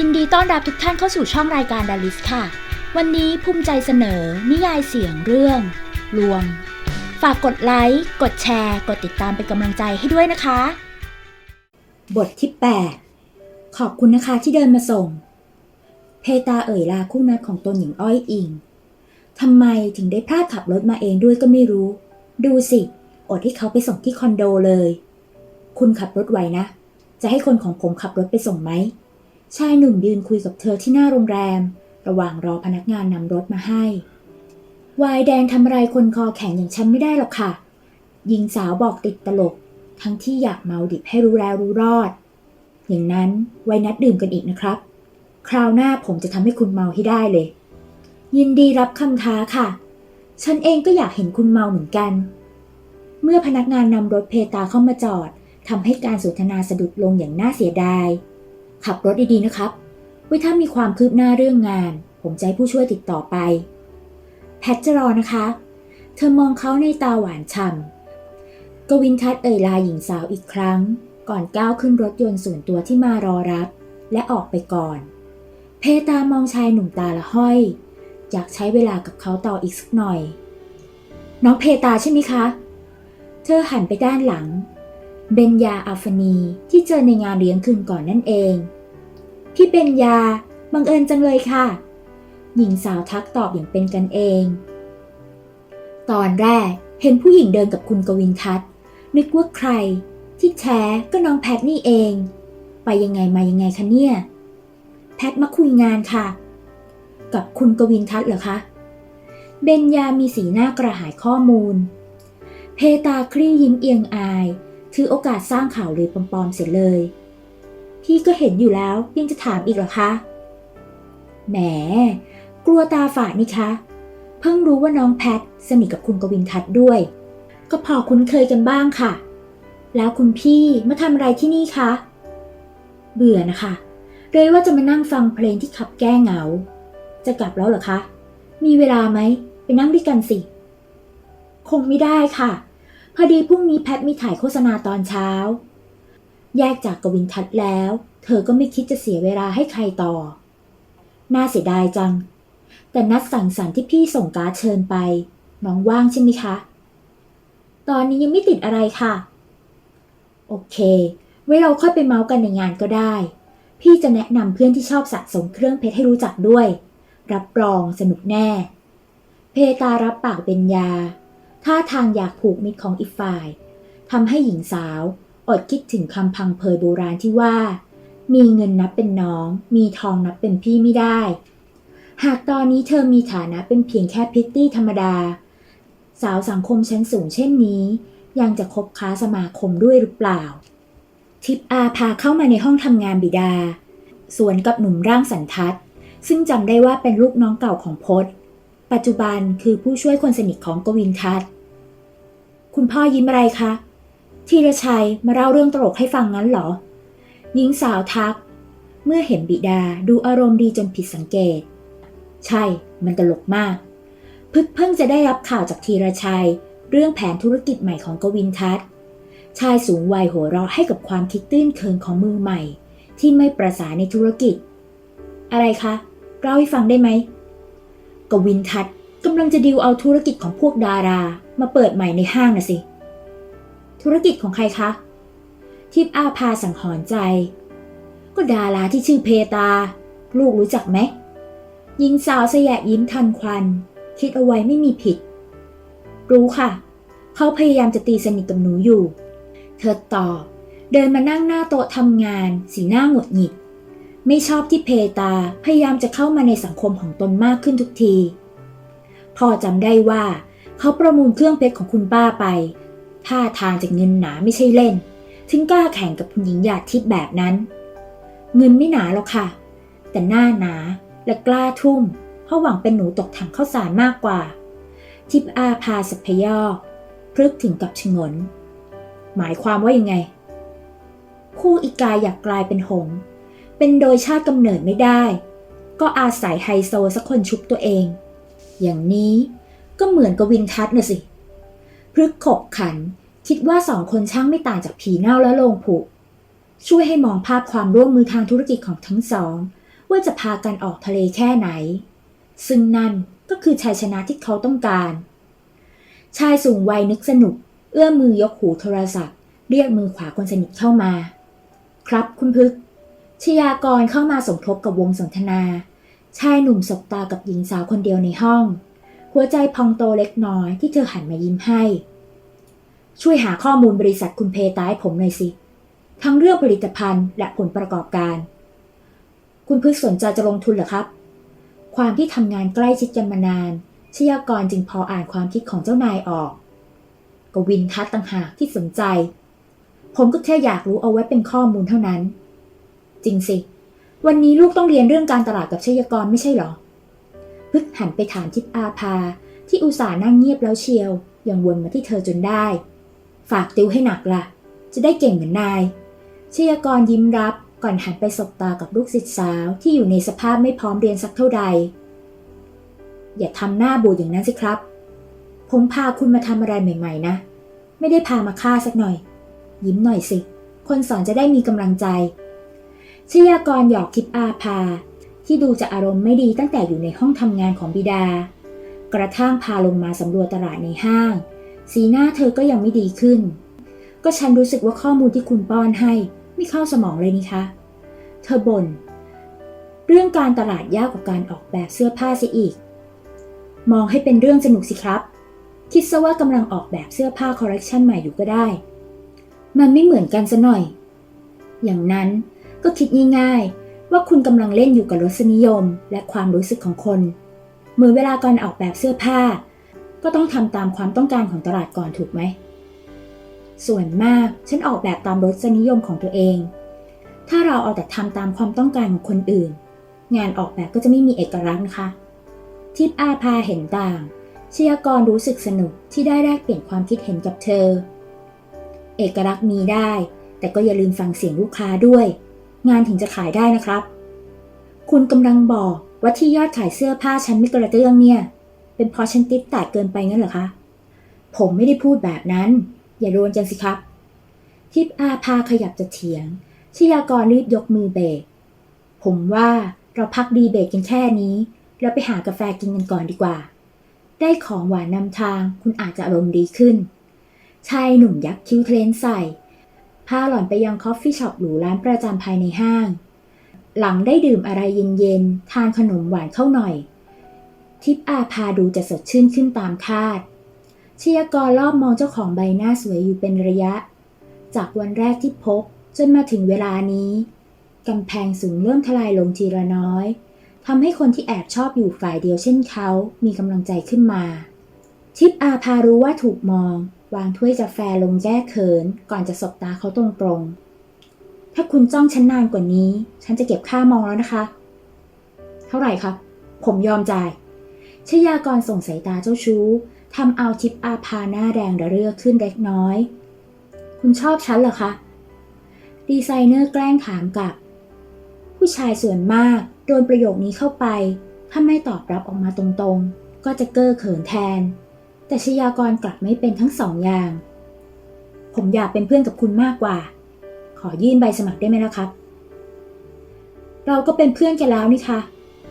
ยินดีต้อนรับทุกท่านเข้าสู่ช่องรายการดาริสค่ะ วันนี้ภูมิใจเสนอ นิยายเสียงเรื่อง ลวง ฝากกดไลค์ กดแชร์ กดติดตามเป็นกำลังใจให้ด้วยนะคะ บทที่ 8 ขอบคุณนะคะที่เดินมาส่ง เพตาเอ่ยลาคู่นัดของตนหญิงอ้อยอิงทำไมถึงได้พลาดขับรถมาเองด้วยก็ไม่รู้ ดูสิ อดให้เขาไปส่งที่คอนโดเลย คุณขับรถไหวนะ จะให้คนของผมขับรถไปส่งไหม ชายหนุ่มยืนคุยกับเธอที่หน้าโรงแรม ระหว่างรอพนักงานนำรถมาให้ วายแดงทำอะไรคนคอแข็งอย่างฉันไม่ได้หรอกค่ะ หญิงสาวบอกติดตลก ทั้งที่อยากเมาดิบให้รู้แล้วรู้รอด อย่างนั้นไว้นัดดื่มกันอีกนะครับ คราวหน้าผมจะทำให้คุณเมาให้ได้เลย ยินดีรับคำท้าค่ะ ฉันเองก็อยากเห็นคุณเมาเหมือนกัน เมื่อพนักงานนำรถเพตาเข้ามาจอดทำให้การสนทนาสะดุดลงอย่างน่าเสียดาย ขับรถดีๆนะครับ ไว้ถ้ามีความคืบหน้าเรื่องงาน ผมจะให้ผู้ช่วยติดต่อไป แพทจะรอนะคะ เธอมองเขาในตาหวานฉ่ำกวินทัศน์เอ่ยลาหญิงสาวอีกครั้ง ก่อนก้าวขึ้นรถยนต์ส่วนตัวที่มารอรับ และออกไปก่อน เพตามองชายหนุ่มตาละห้อย อยากใช้เวลากับเขาต่ออีกสักหน่อย น้องเพตาใช่ไหมคะ เธอหันไปด้านหลังเบญญาอาฟนีที่เจอในงานเลี้ยงคืนก่อนนั่นเอง พี่เบญญาบังเอิญจังเลยค่ะ หญิงสาวทักตอบอย่างเป็นกันเอง ตอนแรกเห็นผู้หญิงเดินกับคุณกวินทัศน์นึกว่าใคร ที่แท้ก็น้องแพทนี่เอง ไปยังไงมายังไงคะเนี่ย แพทมาคุยงานค่ะ กับคุณกวินทัศน์เหรอคะเบญญามีสีหน้ากระหายข้อมูล เพตาคลี่ยิ้มเอียงอาย ถือโอกาสสร้างข่าวลือปลอมๆเสียเลย พี่ก็เห็นอยู่แล้วยังจะถามอีกเหรอคะ แหม กลัวตาฝาดนี่คะ เพิ่งรู้ว่าน้องแพทสนิทกับคุณกวินทัศน์ด้วย ก็พอคุ้นเคยกันบ้างค่ะ แล้วคุณพี่มาทำอะไรที่นี่คะ เบื่อนะคะ เลยว่าจะมานั่งฟังเพลงที่ขับแก้เหงา จะกลับแล้วเหรอคะ มีเวลาไหม ไปนั่งด้วยกันสิ คงไม่ได้ค่ะ พอดีพรุ่งนี้แพทมีถ่ายโฆษณาตอนเช้า แยกจากกวินทัศน์แล้ว เธอก็ไม่คิดจะเสียเวลาให้ใครต่อ น่าเสียดายจัง แต่นัดสั่งสรรค์ที่พี่ส่งการ์ดเชิญไป น้องว่างใช่ไหมคะ ตอนนี้ยังไม่ติดอะไรค่ะ โอเค ไว้เราค่อยไปเมาส์กันในงานก็ได้ พี่จะแนะนำเพื่อนที่ชอบสะสมเครื่องเพชรให้รู้จักด้วย รับรองสนุกแน่ เพตารับปากเป็นยาท่าทางอยากผูกมิตรของอีกฝ่ายทำให้หญิงสาว อดคิดถึงคำพังเพยโบราณที่ว่า มีเงินนับเป็นน้อง มีทองนับเป็นพี่ไม่ได้ หากตอนนี้เธอมีฐานะเป็นเพียงแค่พิตตี้ธรรมดา สาวสังคมชั้นสูงเช่นนี้ ยังจะคบค้าสมาคมด้วยหรือเปล่า ทิปอาพาเข้ามาในห้องทำงานบิดา สวนกับหนุ่มร่างสันทัด ซึ่งจำได้ว่าเป็นลูกน้องเก่าของพศปัจจุบันคือผู้ช่วยคนสนิทของกวินทัศน์คุณพ่อยิ้มอะไรคะ ธีรชัยมาเล่าเรื่องตลกให้ฟังงั้นเหรอ หญิงสาวทัก เมื่อเห็นบิดาดูอารมณ์ดีจนผิดสังเกต ใช่ มันตลกมาก พึกเพิ่งจะได้รับข่าวจากธีรชัย เรื่องแผนธุรกิจใหม่ของกวินทัศน์ ชายสูงวัยหัวเราะให้กับความคิดตื้นเคิงของมือใหม่ ที่ไม่ประสานในธุรกิจ อะไรคะเล่าให้ฟังได้ไหม กวินทัศน์กำลังจะดิวเอาธุรกิจของพวกดารา มาเปิดใหม่ในห้างนะสิ ธุรกิจของใครคะ ทิพย์อาภาสังหรณ์ใจ ก็ดาราที่ชื่อเพตา ลูกรู้จักไหมหญิงสาวสยะยิ้มทันควัน คิดเอาไว้ไม่มีผิด รู้ค่ะ เขาพยายามจะตีสนิทกับหนูอยู่ เธอตอบเดินมานั่งหน้าโต๊ะทำงาน สีหน้าหงุดหงิด ไม่ชอบที่เพตาพยายามจะเข้ามาในสังคมของตนมากขึ้นทุกที พอจำได้ว่า เขาประมูลเครื่องเพชรของคุณป้าไป ท่าทางจากเงินหนาไม่ใช่เล่น ถึงกล้าแข่งกับคุณหญิงหยาดทิพย์แบบนั้น เงินไม่หนาหรอกค่ะ แต่หน้าหนาและกล้าทุ่ม เพราะหวังเป็นหนูตกถังข้าวสารมากกว่า ทิพย์อาพาสัพยอพลึกถึงกับชงน หมายความว่ายังไง คู่อีกายอยากกลายเป็นหง เป็นโดยชาติกำเนิดไม่ได้ ก็อาศัยไฮโซสักคนชุบตัวเอง อย่างนี้ก็เหมือนกวินทัศน์น่ะสิ พฤกขบขัน คิดว่าสองคนช่างไม่ต่างจากผีเน่าและโลงผุ ช่วยให้มองภาพความร่วมมือทางธุรกิจของทั้งสอง ว่าจะพากันออกทะเลแค่ไหน ซึ่งนั่นก็คือชัยชนะที่เขาต้องการ ชายสูงวัยนึกสนุก เอื้อมมือยกหูโทรศัพท์ เรียกมือขวาคนสนิทเข้ามา ครับคุณพึกชยากรเข้ามาสมทบกับวงสนทนา ชายหนุ่มสบตากับหญิงสาวคนเดียวในห้อง หัวใจพองโตเล็กน้อยที่เธอหันมายิ้มให้ ช่วยหาข้อมูลบริษัทคุณเพตาให้ผมหน่อยสิ ทั้งเรื่องผลิตภัณฑ์และผลประกอบการ คุณพึกษ์สนใจจะลงทุนเหรอครับ ความที่ทำงานใกล้ชิดกันมานาน ชยากรจึงพออ่านความคิดของเจ้านายออก กวินทัศต่างหากที่สนใจ ผมก็แค่อยากรู้เอาไว้เป็นข้อมูลเท่านั้น จริงสิ วันนี้ลูกต้องเรียนเรื่องการตลาดกับชยากรไม่ใช่เหรอ พึกหันไปถามทิพอาภา ที่อุตส่าห์นั่งเงียบแล้วเชียว ยังวนมาที่เธอจนได้ ฝากติวให้หนักล่ะ จะได้เก่งเหมือนนายชยากรยิ้มรับก่อนหันไปสบตากับลูกศิษย์สาวที่อยู่ในสภาพไม่พร้อมเรียนสักเท่าใด อย่าทำหน้าบูดอย่างนั้นสิครับ ผมพาคุณมาทำอะไรใหม่ ๆ นะ ไม่ได้พามาฆ่าสักหน่อย ยิ้มหน่อยสิ คนสอนจะได้มีกำลังใจชยากรหยอกคิดอาภา ที่ดูจะอารมณ์ไม่ดีตั้งแต่อยู่ในห้องทำงานของบิดา กระทั่งพาลงมาสำรวจตลาดในห้าง สีหน้าเธอก็ยังไม่ดีขึ้น ก็ฉันรู้สึกว่าข้อมูลที่คุณป้อนให้ไม่เข้าสมองเลยนี่คะ เธอบ่นเรื่องการตลาดยากกว่าการออกแบบเสื้อผ้าเสียอีก มองให้เป็นเรื่องสนุกสิครับ คิดซะว่ากำลังออกแบบเสื้อผ้าคอลเลกชันใหม่อยู่ก็ได้ มันไม่เหมือนกันซะหน่อย อย่างนั้นก็คิดง่ายๆ ว่าคุณกำลังเล่นอยู่กับรสนิยม และความรู้สึกของคนเหมือนเวลาการออกแบบเสื้อผ้า ก็ต้องทำตามความต้องการของตลาดก่อนถูกไหม ส่วนมากฉันออกแบบตามรสนิยมของตัวเอง ถ้าเราเอาแต่ทำตามความต้องการของคนอื่น งานออกแบบก็จะไม่มีเอกลักษณ์นะคะ ทิพอาภาเห็นต่างชยากรรู้สึกสนุกที่ได้แลกเปลี่ยนความคิดเห็นกับเธอ เอกลักษณ์มีได้ แต่ก็อย่าลืมฟังเสียงลูกค้าด้วย งานถึงจะขายได้นะครับ คุณกำลังบอกว่าที่ยอดขายเสื้อผ้าฉันไม่กระเตื้องเนี่ย เป็นเพราะฉันติดแตกเกินไปงั้นเหรอคะ ผมไม่ได้พูดแบบนั้น อย่าโดนจังสิครับ ทิพอาภาขยับจะเถียงชยากรรีบยกมือเบรกผมว่าเราพักดีเบตกันแค่นี้ แล้วไปหากาแฟกินกันก่อนดีกว่า ได้ของหวานนำทางคุณอาจจะอารมณ์ดีขึ้น ชายหนุ่มยักคิ้วเทรนใส่ พาหล่อนไปยังคอฟฟี่ช็อปหรูร้านประจำภายในห้าง หลังได้ดื่มอะไรเย็นๆ ทานขนมหวานเข้าหน่อย ทิพย์อาพาดูจะสดชื่นขึ้นตามคาดชยากรรอบมองเจ้าของใบหน้าสวยอยู่เป็นระยะ จากวันแรกที่พบจนมาถึงเวลานี้กำแพงสูงเริ่มทลายลงทีละน้อยทำให้คนที่แอบชอบอยู่ฝ่ายเดียวเช่นเขา มีกำลังใจขึ้นมา ทิพย์อาพารู้ว่าถูกมอง วางถ้วยกาแฟลงแก้เขิน ก่อนจะสบตาเขาตรงๆ ถ้าคุณจ้องฉันนานกว่านี้ ฉันจะเก็บค่ามองแล้วนะคะ เท่าไหร่ครับ ผมยอมจ่ายชยากรส่งสายตาเจ้าชู้ทำเอาทิพอาพาหน้าแดงระเรื่อขึ้นเล็กน้อย คุณชอบฉันเหรอคะ ดีไซเนอร์แกล้งถามกลับ ผู้ชายส่วนมากโดนประโยคนี้เข้าไป ถ้าไม่ตอบรับออกมาตรงๆ ก็จะเก้อเขินแทน แต่ชยากรกลับไม่เป็นทั้งสองอย่าง ผมอยากเป็นเพื่อนกับคุณมากกว่า ขอยื่นใบสมัครได้ไหมล่ะครับ เราก็เป็นเพื่อนกันแล้วนี่คะ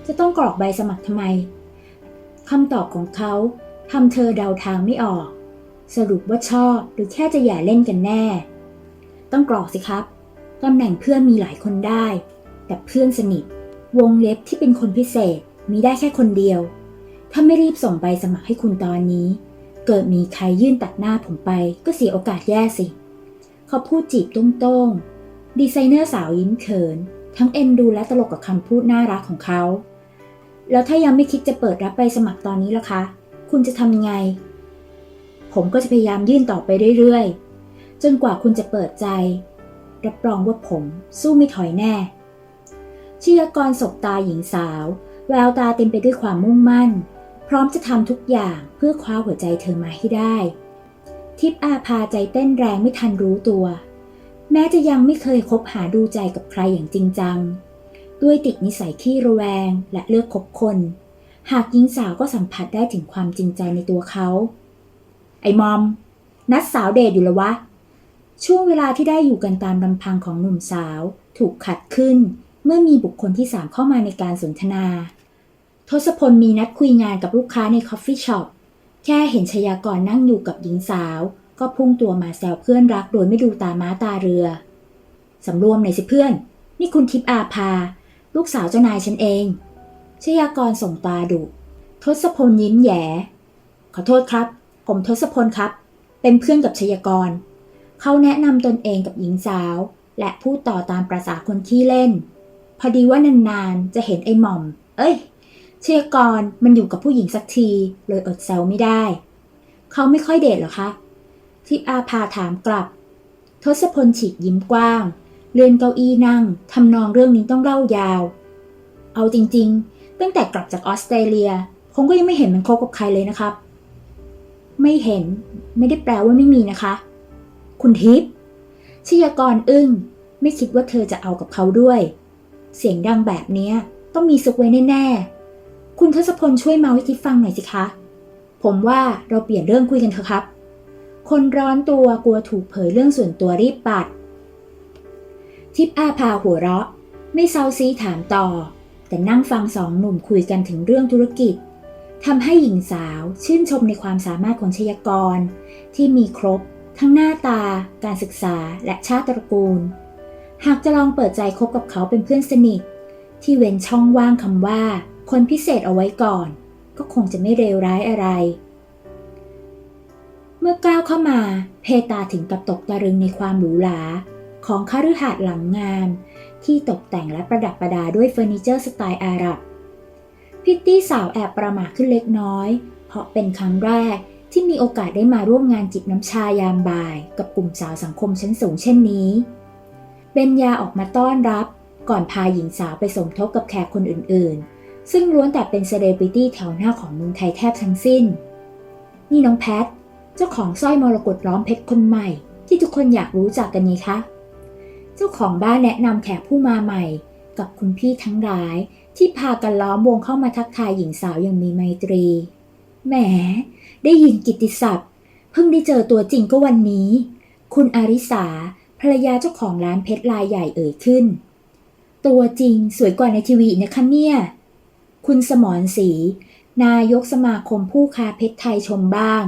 จะต้องกรอกใบสมัครทำไมคำตอบของเขาทำเธอเดาทางไม่ออก สรุปว่าชอบหรือแค่จะอย่าเล่นกันแน่ ต้องกรอกสิครับตำแหน่งเพื่อนมีหลายคนได้ แต่เพื่อนสนิท วงเล็บที่เป็นคนพิเศษมีได้แค่คนเดียว ถ้าไม่รีบส่งใบสมัครให้คุณตอนนี้ เกิดมีใครยื่นตัดหน้าผมไป ก็เสียโอกาสแย่สิ เขาพูดจีบต้งๆ ดีไซเนอร์สาวยิ้มเขิน ทั้งเอ็นดูและตลกกับคำพูดน่ารักของเขา แล้วถ้ายังไม่คิดจะเปิดรับใบสมัครตอนนี้ล่ะคะ คุณจะทำยังไง ผมก็จะพยายามยื่นต่อไปเรื่อยๆ จนกว่าคุณจะเปิดใจ รับรองว่าผมสู้ไม่ถอยแน่ชิยกรสบตาหญิงสาว แววตาเต็มไปด้วยความมุ่งมั่น พร้อมจะทำทุกอย่างเพื่อคว้าหัวใจเธอมาให้ได้ ทิพอาพาใจเต้นแรงไม่ทันรู้ตัว แม้จะยังไม่เคยคบหาดูใจกับใครอย่างจริงจัง ด้วยติดนิสัยขี้ระแวงและเลือกคบคน หากหญิงสาวก็สัมผัสได้ถึงความจริงใจในตัวเขา ไอ้มอม นัดสาวเดทอยู่แล้ววะ ช่วงเวลาที่ได้อยู่กันตามลำพังของหนุ่มสาว ถูกขัดขึ้น เมื่อมีบุคคลที่สามเข้ามาในการสนทนา ทศพลมีนัดคุยงานกับลูกค้าในคอฟฟี่ช็อป แค่เห็นชยากรนั่งอยู่กับหญิงสาว ก็พุ่งตัวมาแซวเพื่อนรักโดยไม่ดูตาม้าตาเรือ สำรวมหน่อยสิเพื่อน นี่คุณทิพย์อาภา ลูกสาวเจ้านายฉันเอง ชยากรส่งตาดุ ทศพลยิ้มแย่ขอโทษครับ ผมทศพลครับ เป็นเพื่อนกับชยากร เขาแนะนำตนเองกับหญิงสาว และพูดต่อตามประษาคนขี้เล่น พอดีว่านานๆจะเห็นไอ้หม่อม เอ้ย เชยกรมันอยู่กับผู้หญิงสักที เลยอดแซวไม่ได้ เขาไม่ค่อยเดทเหรอคะทิพอาภาถามกลับ ทศพลฉีกยิ้มกว้าง เลื่อนเก้าอี้นั่งทำนองเรื่องนี้ต้องเล่ายาว เอาจริงๆ ตั้งแต่กลับจากออสเตรเลียผมก็ยังไม่เห็นมันคบกับใครเลยนะครับ ไม่เห็นไม่ได้แปลว่าไม่มีนะคะ คุณทิพย์ชยากรอึ้ง ไม่คิดว่าเธอจะเอากับเขาด้วย เสียงดังแบบนี้ต้องมีซุกไว้แน่ๆ คุณทศพลช่วยเมาให้ทิพย์ฟังหน่อยสิคะ ผมว่าเราเปลี่ยนเรื่องคุยกันเถอะครับ คนร้อนตัวกลัวถูกเผยเรื่องส่วนตัวรีบปัด ทิพอาพาหัวเราะ ไม่เซาซีถามต่อ แต่นั่งฟังสองหนุ่มคุยกันถึงเรื่องธุรกิจทำให้หญิงสาวชื่นชมในความสามารถของชยากร ที่มีครบ ทั้งหน้าตา การศึกษาและชาติตระกูล หากจะลองเปิดใจคบกับเขาเป็นเพื่อนสนิท ที่เว้นช่องว่างคำว่า คนพิเศษเอาไว้ก่อน ก็คงจะไม่เลวร้ายอะไร เมื่อก้าวเข้ามา เพตาถึงกับตกตะลึงในความหรูหราของคฤหาสน์หลังงาม ที่ตกแต่งและประดับประดาด้วยเฟอร์นิเจอร์สไตล์อาหรับพิตตี้สาวแอบประหม่าขึ้นเล็กน้อย เพราะเป็นครั้งแรกที่มีโอกาสได้มาร่วมงานจิบน้ำชายามบ่าย กับกลุ่มสาวสังคมชั้นสูงเช่นนี้ เบนยาออกมาต้อนรับ ก่อนพาหญิงสาวไปสมทบกับแขกคนอื่นๆ ซึ่งล้วนแต่เป็นเซเลบริตี้แถวหน้าของเมืองไทยแทบทั้งสิ้น นี่น้องแพท เจ้าของสร้อยมรกตล้อมเพชรคนใหม่ ที่ทุกคนอยากรู้จักกันนี้คะ เจ้าของบ้านแนะนำแขกผู้มาใหม่ กับคุณพี่ทั้งหลาย ที่พากันล้อมวงเข้ามาทักทายหญิงสาวอย่างมีไมตรี แหม ได้ยินกิตติศัพท์ เพิ่งได้เจอตัวจริงก็วันนี้ คุณอาริสาภรรยาเจ้าของร้านเพชรลายใหญ่เอ่ยขึ้น ตัวจริงสวยกว่าในทีวีนะคะเนี่ย คุณสมรศรีนายกสมาคมผู้ค้าเพชรไทยชมบ้าง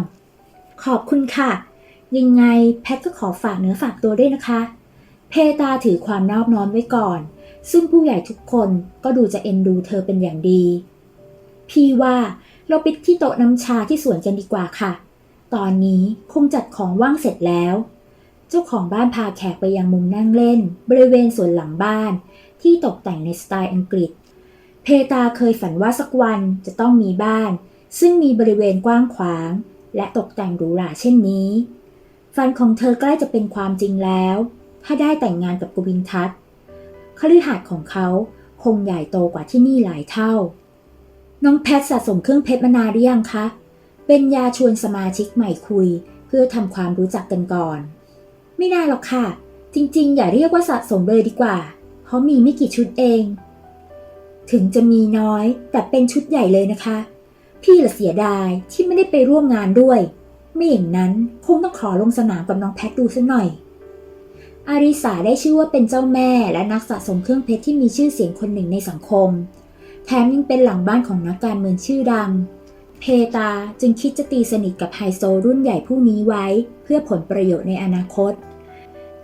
ขอบคุณค่ะ ยังไงแพทก็ขอฝากเนื้อฝากตัวด้วยนะคะ เพตาถือความนอบน้อมไว้ก่อน ซึ่งผู้ใหญ่ทุกคนก็ดูจะเอ็นดูเธอเป็นอย่างดี พี่ว่าเราไปที่โต๊ะน้ำชาที่สวนกันดีกว่าค่ะ ตอนนี้คงจัดของว่างเสร็จแล้ว เจ้าของบ้านพาแขกไปยังมุมนั่งเล่น บริเวณสวนหลังบ้านที่ตกแต่งในสไตล์อังกฤษ เพตาเคยฝันว่าสักวันจะต้องมีบ้าน ซึ่งมีบริเวณกว้างขวาง และตกแต่งหรูหราเช่นนี้ ฝันของเธอใกล้จะเป็นความจริงแล้ว ถ้าได้แต่งงานกับกวินทัศน์คฤหาสน์ของเขาคงใหญ่โตกว่าที่นี่หลายเท่า น้องแพทสะสมเครื่องเพชรมานานหรือยังคะ เป็นยาชวนสมาชิกใหม่คุย เพื่อทำความรู้จักกันก่อน ไม่น่าหรอกค่ะ จริงๆ อย่าเรียกว่าสะสมเลยดีกว่า เพราะมีไม่กี่ชุดเอง ถึงจะมีน้อยแต่เป็นชุดใหญ่เลยนะคะ พี่ละเสียดายที่ไม่ได้ไปร่วมงานด้วย ไม่อย่างนั้นคงต้องขอลงสนามกับน้องแพทดูสักหน่อย อาริสาได้ชื่อว่าเป็นเจ้าแม่และนักสะสมเครื่องเพชรที่มีชื่อเสียงคนหนึ่งในสังคม แถมยังเป็นหลังบ้านของนักการเมืองชื่อดัง เพตาจึงคิดจะตีสนิทกับไฮโซรุ่นใหญ่ผู้นี้ไว้ เพื่อผลประโยชน์ในอนาคต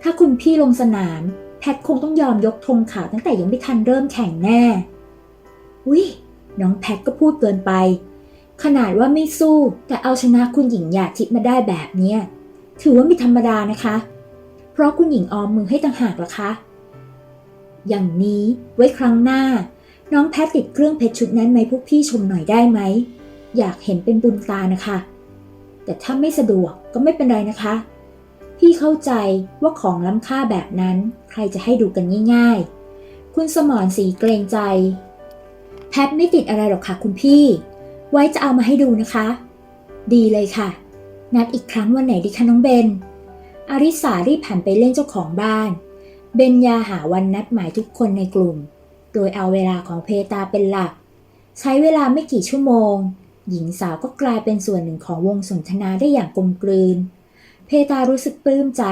ถ้าคุณพี่ลงสนามแพทคงต้องยอมยกธงขาวตั้งแต่ยังไม่ทันเริ่มแข่งแน่ อุ๊ยน้องแพทก็พูดเกินไป ขนาดว่าไม่สู้แต่เอาชนะคุณหญิงหยาดทิพย์มาได้แบบเนี้ยถือว่าไม่ธรรมดานะคะ เพราะคุณหญิงออมมือให้ต่างหากล่ะคะ อย่างนี้ไว้ครั้งหน้า น้องแพทติดเครื่องเพชรชุดนั้นไหมพวกพี่ชมหน่อยได้ไหม อยากเห็นเป็นบุญตานะคะ แต่ถ้าไม่สะดวกก็ไม่เป็นไรนะคะ พี่เข้าใจว่าของล้ำค่าแบบนั้น ใครจะให้ดูกันง่าย ๆ คุณสมรสีเกรงใจ แพทไม่ติดอะไรหรอกค่ะคุณพี่ ไว้จะเอามาให้ดูนะคะ ดีเลยค่ะ นัดอีกครั้งวันไหนดีคะน้องเบน อาริสารีบผ่านไปเล่นเจ้าของบ้าน เบนยาหาวันนัดหมายทุกคนในกลุ่ม โดยเอาเวลาของเพตาเป็นหลัก ใช้เวลาไม่กี่ชั่วโมง หญิงสาวก็กลายเป็นส่วนหนึ่งของวงสนทนาได้อย่างกลมกลืน เพตารู้สึกปลื้มใจ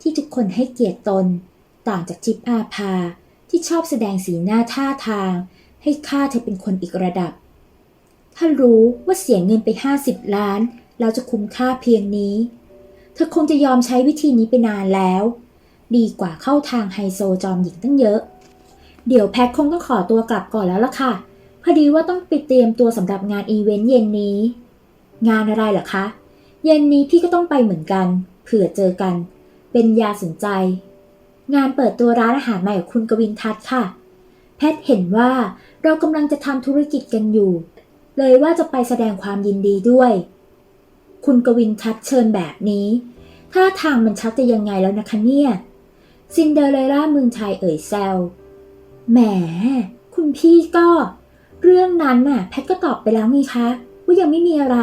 ที่ทุกคนให้เกียรติตน ต่างจากทิพย์อาภาที่ชอบแสดงสีหน้าท่าทาง ให้ข้าเธอเป็นคนอีกระดับ ถ้ารู้ว่าเสียเงินไปห้าสิบล้านแล้วจะคุ้มค่าเพียงนี้ เธอคงจะยอมใช้วิธีนี้ไปนานแล้ว ดีกว่าเข้าทางไฮโซจอมหญิงตั้งเยอะ เดี๋ยวแพทคงต้องขอตัวกลับก่อนแล้วล่ะค่ะ พอดีว่าต้องไปเตรียมตัวสำหรับงานอีเวนต์เย็นนี้ งานอะไรเหรอคะ เย็นนี้พี่ก็ต้องไปเหมือนกัน เผื่อเจอกัน เป็นยาสนใจ งานเปิดตัวร้านอาหารใหม่ของคุณกวินทัศน์ค่ะ แพทเห็นว่า เรากำลังจะทำธุรกิจกันอยู่ เลยว่าจะไปแสดงความยินดีด้วย คุณกวินทัศน์เชิญแบบนี้ท่าทางมันชักจะยังไงแล้วนะคะเนี่ย ซินเดอเรลล่าเมืองไทยเอ่ยแซวแหม คุณพี่ก็ เรื่องนั้นน่ะ แพทก็ตอบไปแล้วไงคะว่ายังไม่มีอะไร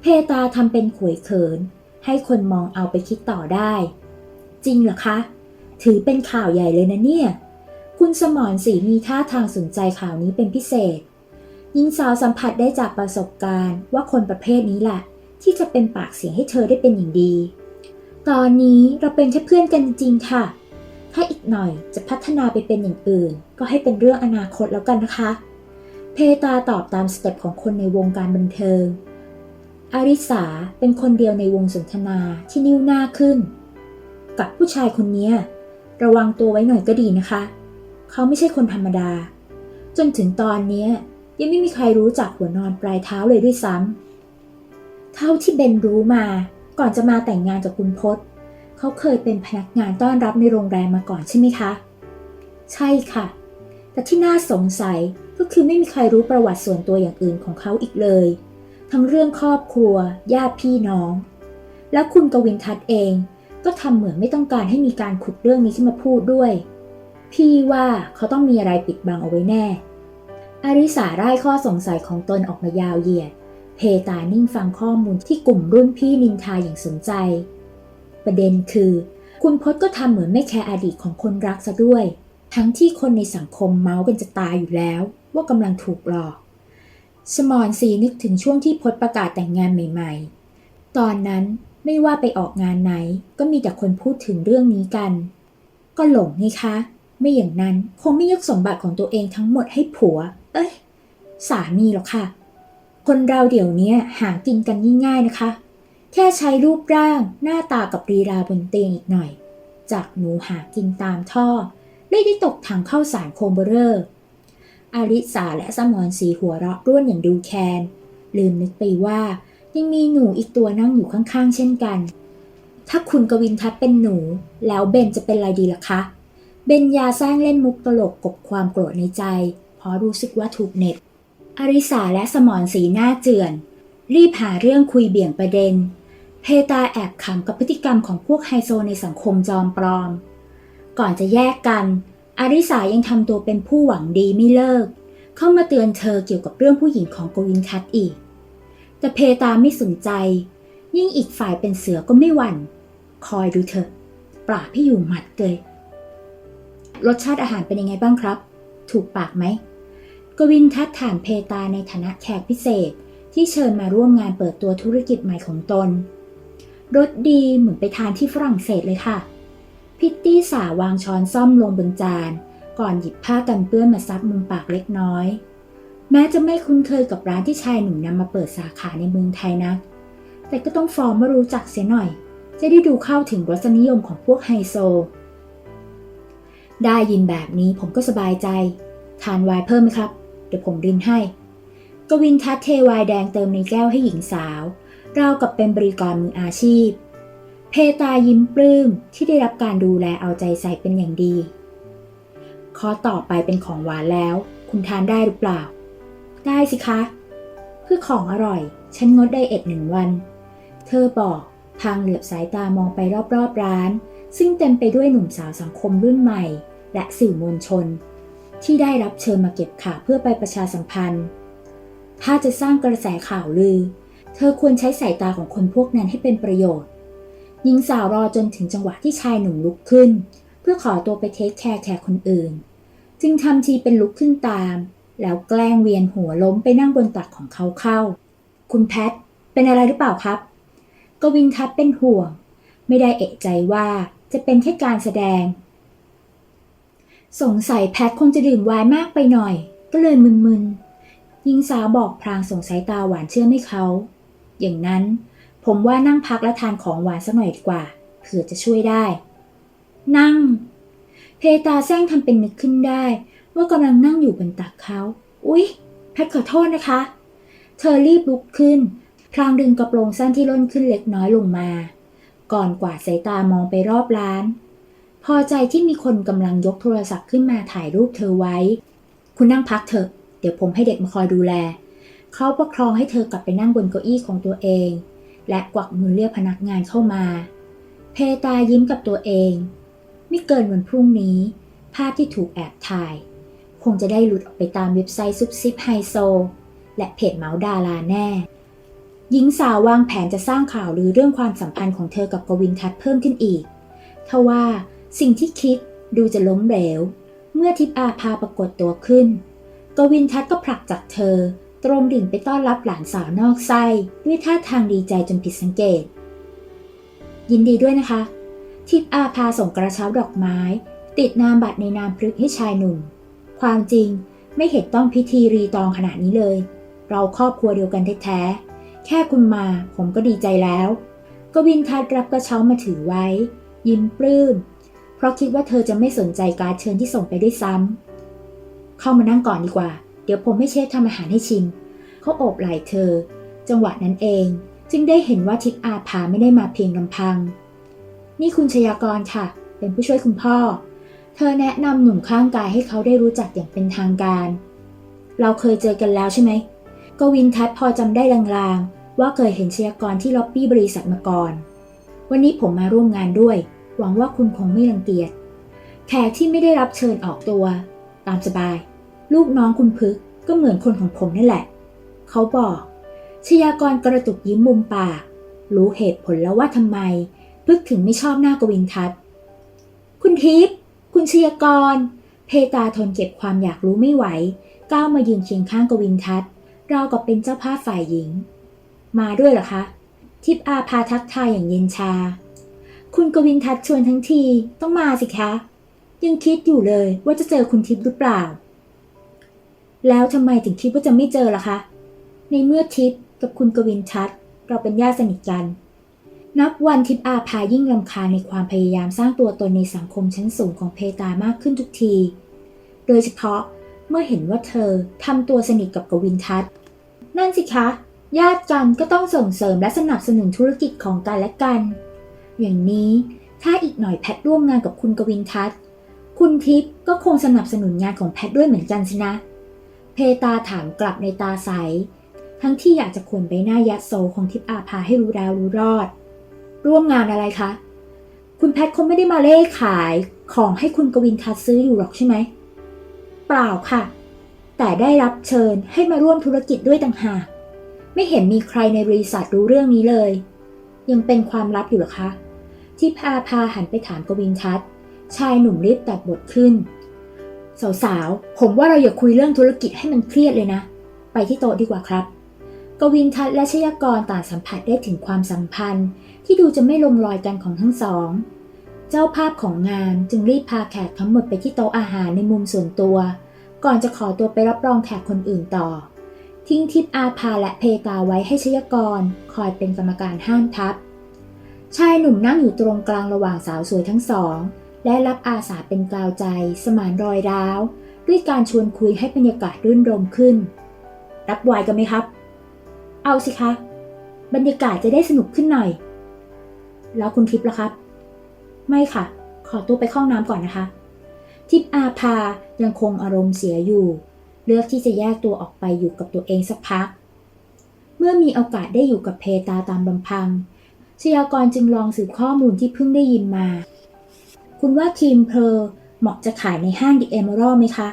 เพตาทำเป็นขวยเขิน ให้คนมองเอาไปคิดต่อได้ จริงเหรอคะ ถือเป็นข่าวใหญ่เลยนะเนี่ย คุณสมรศรีมีท่าทางสนใจข่าวนี้เป็นพิเศษหญิงสาวสัมผัสได้จากประสบการณ์ ว่าคนประเภทนี้แหละที่จะเป็นปากเสียงให้เธอได้เป็นอย่างดี ตอนนี้เราเป็นแค่เพื่อนกันจริงๆค่ะ ถ้าอีกหน่อยจะพัฒนาไปเป็นอย่างอื่น ก็ให้เป็นเรื่องอนาคตแล้วกันนะคะ เพตาตอบตามสเต็ปของคนในวงการบันเทิง อาริสาเป็นคนเดียวในวงสนทนาที่นิ้วหน้าขึ้น กับผู้ชายคนนี้ระวังตัวไว้หน่อยก็ดีนะคะ เขาไม่ใช่คนธรรมดา จนถึงตอนนี้ยังไม่มีใครรู้จักหัวนอนปลายเท้าเลยด้วยซ้ำเท่าที่เบนรู้มาก่อนจะมาแต่งงานกับคุณพศเขาเคยเป็นพนักงานต้อนรับในโรงแรมมาก่อนใช่ไหมคะ ใช่ค่ะ แต่ที่น่าสงสัยก็คือไม่มีใครรู้ประวัติส่วนตัวอย่างอื่นของเขาอีกเลย ทั้งเรื่องครอบครัว ญาติพี่น้อง แล้วคุณกวินทัศน์เองก็ทำเหมือนไม่ต้องการให้มีการขุดเรื่องนี้ขึ้นมาพูดด้วย พี่ว่าเขาต้องมีอะไรปิดบังเอาไว้แน่ อาริสาไล่ข้อสงสัยของตนออกมายาวเหยียด เพตานิ่งฟังข้อมูลที่กลุ่มรุ่นพี่นินทาอย่างสนใจ ประเด็นคือ คุณพจน์ก็ทำเหมือนไม่แคร์อดีตของคนรักซะด้วย ทั้งที่คนในสังคมเมาส์กันจะตายอยู่แล้ว ว่ากำลังถูกหลอก สมอนสีนึกถึงช่วงที่พจน์ประกาศแต่งงานใหม่ ๆ ตอนนั้นไม่ว่าไปออกงานไหนก็มีแต่คนพูดถึงเรื่องนี้กัน ก็หลงนี่คะ ไม่อย่างนั้นคงไม่ยกสมบัติของตัวเองทั้งหมดให้ผัว เอ้ย สามีหรอกค่ะ คนเราเดี๋ยวนี้หากินกันง่ายๆนะคะ แค่ใช้รูปร่างหน้าตากับรีราบนเตียงอีกหน่อย จากหนูหากินตามท่อได้ได้ตกถังเข้าสารโคมเบอเรอร์อาริสาและสมอนสีหัวเราะร่วนอย่างดูแคน ลืมนึกไปว่า ยังมีหนูอีกตัวนั่งอยู่ข้างๆ เช่นกัน ถ้าคุณกวินทัศน์เป็นหนู แล้วเบนจะเป็นอะไรดีล่ะคะ เบนยาแซงเล่นมุกตลกกบความโกรธในใจ เพราะรู้สึกว่าถูกเน็ตอริสาและสมอนสีหน้าเจือน รีบหาเรื่องคุยเบี่ยงประเด็น เพตาแอบขำกับพฤติกรรมของพวกไฮโซในสังคมจอมปลอม ก่อนจะแยกกัน อาริสายังทำตัวเป็นผู้หวังดีไม่เลิก เข้ามาเตือนเธอเกี่ยวกับเรื่องผู้หญิงของโกวินทัศน์อีก แต่เพตาไม่สนใจ ยิ่งอีกฝ่ายเป็นเสือก็ไม่หวัน่น คอยดูเถอะปราบพี่อยู่หมัดเลย รสชาติอาหารเป็นยังไงบ้างครับ ถูกปากไหม กวินทัศน์ถามเพตาในฐานะแขกพิเศษที่เชิญมาร่วมงานเปิดตัวธุรกิจใหม่ของตน รสดีเหมือนไปทานที่ฝรั่งเศสเลยค่ะ พิตตี้สาวางช้อนซ่อมลงบนจาน ก่อนหยิบผ้ากันเปื้อนมาซับมุมปากเล็กน้อย แม้จะไม่คุ้นเคยกับร้านที่ชายหนุ่มนำมาเปิดสาขาในเมืองไทยนะ แต่ก็ต้องฟอร์มว่ารู้จักเสียหน่อย จะได้ดูเข้าถึงรสนิยมของพวกไฮโซ ได้ยินแบบนี้ผมก็สบายใจ ทานไวน์เพิ่มไหมครับ เดี๋ยวผมรินให้ กวินทัศน์เทไวน์แดงเติมในแก้วให้หญิงสาว เรากับเป็นบริกรมืออาชีพ เพตายิ้มปลื้มที่ได้รับการดูแลเอาใจใส่เป็นอย่างดีข้อต่อไปเป็นของหวานแล้ว คุณทานได้หรือเปล่า ได้สิคะ เพื่อของอร่อย ฉันงดไดเอทหนึ่งวัน เธอบอกทางเหลือบสายตามองไปรอบๆร้าน ซึ่งเต็มไปด้วยหนุ่มสาวสังคมรุ่นใหม่ และสื่อมวลชน ที่ได้รับเชิญมาเก็บข่าวเพื่อไปประชาสัมพันธ์ ถ้าจะสร้างกระแสข่าวลือ เธอควรใช้สายตาของคนพวกนั้นให้เป็นประโยชน์ หญิงสาวรอจนถึงจังหวะที่ชายหนุ่มลุกขึ้น เพื่อขอตัวไปเทคแคร์แขกคนอื่น จึงทำทีเป็นลุกขึ้นตาม แล้วแกล้งเวียนหัวล้มไปนั่งบนตักของเขาเข้า คุณแพทเป็นอะไรหรือเปล่าครับ กวินทัศน์เป็นห่วง ไม่ได้เอะใจว่าจะเป็นแค่การแสดง สงสัยแพทคงจะดื่มไวน์มากไปหน่อย ก็เลยมึนๆหญิงสาวบอกพลางส่งสายตาหวานเชื่อมให้เขา อย่างนั้นผมว่านั่งพักและทานของหวานสักหน่อยดีกว่าเผื่อจะช่วยได้ นั่ง เพตาแซงทำเป็นนึกขึ้นได้ ว่ากำลังนั่งอยู่บนตักเขา อุ๊ย แพทขอโทษนะคะ เธอรีบลุกขึ้น พลางดึงกระโปรงสั้นที่ล่นขึ้นเล็กน้อยลงมา ก่อนกวาดสายตามองไปรอบร้าน พอใจที่มีคนกำลังยกโทรศัพท์ขึ้นมาถ่ายรูปเธอไว้ คุณนั่งพักเถอะ เดี๋ยวผมให้เด็กมาคอยดูแล เขาประคองให้เธอกลับไปนั่งบนเก้าอี้ของตัวเอง และกวักมือเรียกพนักงานเข้ามา เพตายิ้มกับตัวเอง ไม่เกินวันพรุ่งนี้ ภาพที่ถูกแอบถ่าย คงจะได้หลุดออกไปตามเว็บไซต์ซุบซิบไฮโซ และเพจเมาส์ดาราแน่หญิงสาววางแผนจะสร้างข่าวหรือเรื่องความสัมพันธ์ของเธอกับกวินทัศน์เพิ่มขึ้นอีกทว่า สิ่งที่คิดดูจะล้มเหลว เมื่อทิพอาภาปรากฏตัวขึ้น กวินทัศน์ก็ผลักจากเธอ ตรงดิ่งไปต้อนรับหลานสาวนอกไส้ ด้วยท่าทางดีใจจนผิดสังเกต ยินดีด้วยนะคะ ทิพอาภาส่งกระเช้าดอกไม้ ติดนามบัตรในนามพฤกให้ชายหนุ่ม ความจริงไม่เห็นต้องพิธีรีตองขนาดนี้เลย เราครอบครัวเดียวกันแท้ๆ แค่คุณมาผมก็ดีใจแล้ว กวินทัศน์รับกระเช้ามาถือไว้ ยิ้มปลื้ม ราะคิดว่าเธอจะไม่สนใจการเชิญที่ส่งไปด้วยซ้ำ เข้ามานั่งก่อนดีกว่า เดี๋ยวผมให้เชฟทำอาหารให้ชิม เขาโอบไหล่เธอ จังหวะนั้นเอง จึงได้เห็นว่าทิพย์อาภาไม่ได้มาเพียงลำพัง นี่คุณชยากรค่ะ เป็นผู้ช่วยคุณพ่อ เธอแนะนำหนุ่มข้างกายให้เขาได้รู้จักอย่างเป็นทางการ เราเคยเจอกันแล้วใช่ไหม กวินทัศน์พอจำได้ลางๆ ว่าเคยเห็นชยากรที่ล็อบบี้บริษัทมาก่อน วันนี้ผมมาร่วมงานด้วย หวังว่าคุณคงไม่รังเกียจ แขกที่ไม่ได้รับเชิญออกตัว ตามสบาย ลูกน้องคุณพึกก็เหมือนคนของผมนั่นแหละ เขาบอกชยากรกระตุกยิ้มมุมปาก รู้เหตุผลแล้วว่าทำไม พึกถึงไม่ชอบหน้ากวินทัศน์คุณทิพย์คุณชยากร เพตาทนเก็บความอยากรู้ไม่ไหว ก้าวมายืนเคียงข้างกวินทัศน์เรากับเป็นเจ้าภาพฝ่ายหญิง มาด้วยเหรอคะ ทิพย์อาพาทักทายอย่างเย็นชา คุณกวินทัศน์ชวนทั้งทีต้องมาสิคะ ยังคิดอยู่เลยว่าจะเจอคุณทิพย์หรือเปล่า แล้วทำไมถึงคิดว่าจะไม่เจอล่ะคะ ในเมื่อทิพย์กับคุณกวินทัศน์เราเป็นญาติสนิทกัน นับวันทิพย์อาภายิ่งรำคาญในความพยายามสร้างตัวตนในสังคมชั้นสูงของเพตามากขึ้นทุกที โดยเฉพาะเมื่อเห็นว่าเธอทำตัวสนิทกับกวินทัศน์นั่นสิคะ ญาติกันก็ต้องส่งเสริมและสนับสนุนธุรกิจของกันและกัน อย่างนี้ถ้าอีกหน่อยแพทร่วมงานกับคุณกวินทัศน์ คุณทิพย์ก็คงสนับสนุนงานของแพทด้วยเหมือนกันสินะ เพตาถามกลับในตาใส ทั้งที่อยากจะขวนใบหน้ายัดโซของทิพย์อาภาให้รู้แล้วรู้รอด ร่วมงานอะไรคะ คุณแพทคงไม่ได้มาเล่ขายของให้คุณกวินทัศน์ซื้ออยู่หรอกใช่ไหม เปล่าค่ะ แต่ได้รับเชิญให้มาร่วมธุรกิจด้วยต่างหาก ไม่เห็นมีใครในบริษัทรู้เรื่องนี้เลย ยังเป็นความลับอยู่หรอคะ ที่พาพาหันไปถามกวินทัศน์ชายหนุ่มรีบตัดบทขึ้น สาวๆ ผมว่าเราอย่าคุยเรื่องธุรกิจให้มันเครียดเลยนะ ไปที่โต๊ะดีกว่าครับ กวินทัศน์และชยากรต่างสัมผัสได้ถึงความสัมพันธ์ ที่ดูจะไม่ลงรอยกันของทั้งสอง เจ้าภาพของงานจึงรีบพาแขกทั้งหมดไปที่โต๊ะอาหารในมุมส่วนตัว ก่อนจะขอตัวไปรับรองแขกคนอื่นต่อ ทิ้งทิพอาภาและเพตาไว้ให้ชยกร คอยเป็นกรรมการห้ามทัพ ชายหนุ่มนั่งอยู่ตรงกลางระหว่างสาวสวยทั้งสอง และรับอาสาเป็นกาวใจ สมานรอยร้าว ด้วยการชวนคุยให้บรรยากาศรื่นรมขึ้น รับไวน์กันไหมครับ เอาสิคะ บรรยากาศจะได้สนุกขึ้นหน่อย แล้วคุณทิพย์ล่ะครับ ไม่ค่ะ ขอตัวไปเข้าห้องน้ำก่อนนะคะ ทิพอาภายังคงอารมณ์เสียอยู่ เลือกที่จะแยกตัวออกไปอยู่กับตัวเองสักพัก เมื่อมีโอกาสได้อยู่กับเพตาตามลำพังชยากรจึงลองสืบข้อมูลที่เพิ่งได้ยินมา คุณว่าทีมเพลเหมาะจะขายในห้างดิเอเมอรัลไหมคะ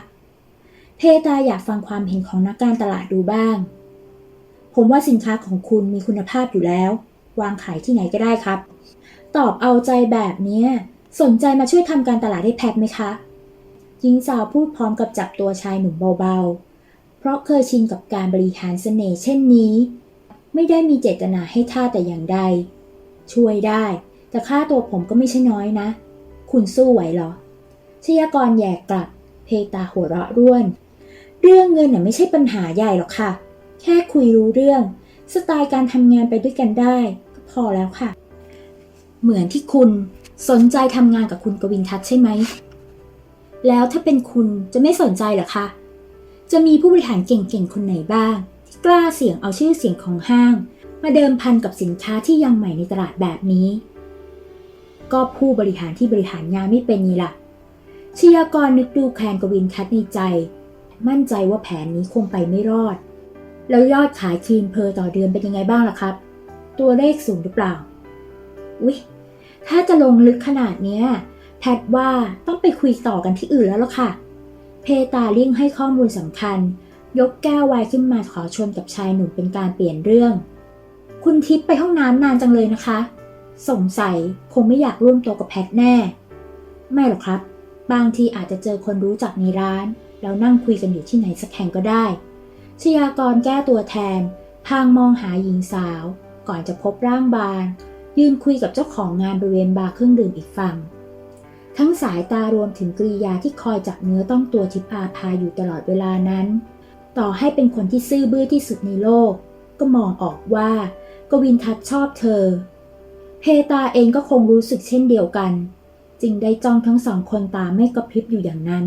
เพตาอยากฟังความเห็นของนักการตลาดดูบ้าง ผมว่าสินค้าของคุณมีคุณภาพอยู่แล้ว วางขายที่ไหนก็ได้ครับ ตอบเอาใจแบบนี้ สนใจมาช่วยทำการตลาดให้แพทไหมคะ หญิงสาวพูดพร้อมกับจับตัวชายหนุ่มเบาๆ เพราะเคยชินกับการบริหารเสน่ห์เช่นนี้ ไม่ได้มีเจตนาให้ท่าแต่อย่างใด ช่วยได้ แต่ค่าตัวผมก็ไม่ใช่น้อยนะ คุณสู้ไหวเหรอ ชยากรแยกกลับ เพตาหัวเราะร่วน เรื่องเงินน่ะไม่ใช่ปัญหาใหญ่หรอกค่ะ แค่คุยรู้เรื่อง สไตล์การทำงานไปด้วยกันได้ ก็พอแล้วค่ะ เหมือนที่คุณสนใจทำงานกับคุณกวินทัศน์ใช่ไหม แล้วถ้าเป็นคุณจะไม่สนใจหรอคะ จะมีผู้บริหารเก่งๆ คนไหนบ้าง ที่กล้าเสี่ยงเอาชื่อเสียงของห้าง มาเดิมพันกับสินค้าที่ยังใหม่ในตลาดแบบนี้ ก็ผู้บริหารที่บริหารงานไม่เป็นนี่ล่ะชยากรนึกดูแคลนกวินทัศน์ในใจ มั่นใจว่าแผนนี้คงไปไม่รอด แล้วยอดขายครีมเพอร์ต่อเดือนเป็นยังไงบ้างล่ะครับ ตัวเลขสูงหรือเปล่าอุ๊ยถ้าจะลงลึกขนาดเนี้ย แพทว่าต้องไปคุยต่อกันที่อื่นแล้วล่ะค่ะ เพตาเลี่ยงให้ข้อมูลสำคัญ ยกแก้วไวน์ขึ้นมาขอชวนกับชายหนุ่มเป็นการเปลี่ยนเรื่อง คุณทิพย์ไปห้องน้ำนานจังเลยนะคะ สงสัยคงไม่อยากร่วมโตกับแพทแน่ ไม่หรอกครับ บางทีอาจจะเจอคนรู้จักในร้าน แล้วนั่งคุยกันอยู่ที่ไหนสักแห่งก็ได้ชยากรแก้ตัวแทน พางมองหาหญิงสาว ก่อนจะพบร่างบานยืนคุยกับเจ้าของงานบริเวณบาร์เครื่องดื่มอีกฝั่ง ทั้งสายตารวมถึงกริยาที่คอยจับเนื้อต้องตัวทิพอาพาอยู่ตลอดเวลานั้น ต่อให้เป็นคนที่ซื่อบื้อที่สุดในโลก ก็มองออกว่ากวินทัศชอบเธอ เพตาเองก็คงรู้สึกเช่นเดียวกัน จึงได้จ้องทั้งสองคนตาไม่กระพริบอยู่อย่างนั้น